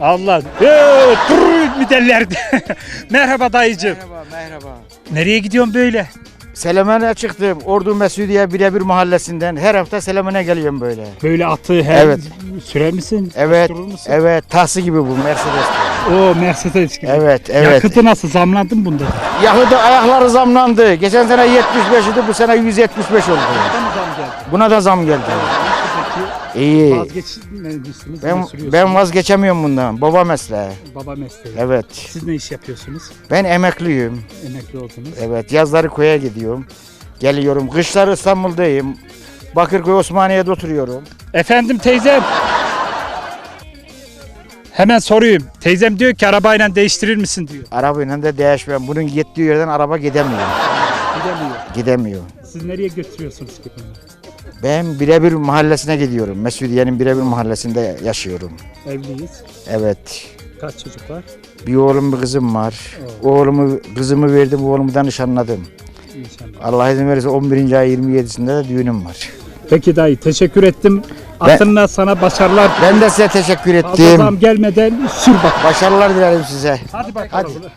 Allah. Dur mi derlerdi. Merhaba dayıcım. Merhaba, merhaba. Nereye gidiyorsun böyle? Selemen'e çıktım. Ordu Mesudiye birebir mahallesinden. Her hafta Selemen'e geliyorum böyle. Böyle atı her Evet. sürer misin? Evet, musun? evet. Tahsı gibi bu Mercedes. O Mercedes gibi. Evet, evet. Yakıtı nasıl zamlandın bunda? da? Yakıtı ayakları zamlandı. Geçen sene 75 idi, bu sene 175 oldu. Buna mı zam geldi? Buna da zam geldi. İyi. Vazgeçmemişsiniz. Ben, sürüyorsunuz. ben vazgeçemiyorum bundan. Baba mesleği. Baba mesleği. Evet. Siz ne iş yapıyorsunuz? Ben emekliyim. Emekli oldunuz. Evet. Yazları koya gidiyorum. Geliyorum. Kışları İstanbul'dayım. Bakırköy Osmaniye'de oturuyorum. Efendim teyzem. Hemen sorayım. Teyzem diyor ki arabayla değiştirir misin diyor. Arabayla da değişmem. Bunun gittiği yerden araba gidemiyor. Gidemiyor. Gidemiyor. Siz nereye götürüyorsunuz ki bunu? Ben birebir mahallesine gidiyorum. Mesudiye'nin birebir mahallesinde yaşıyorum. Evliyiz. Evet. Kaç çocuk var? Bir oğlum bir kızım var. Oğlumu, kızımı verdim, oğlumu da nişanladım. İnşallah. Allah izin verirse 11. ay 27'sinde de düğünüm var. Peki dayı teşekkür ettim. Ben- Atınla sana başarılar. Ben de size teşekkür Fazla ettim. zam gelmeden sür bak. Başarılar dilerim size. Hadi bakalım. Hadi.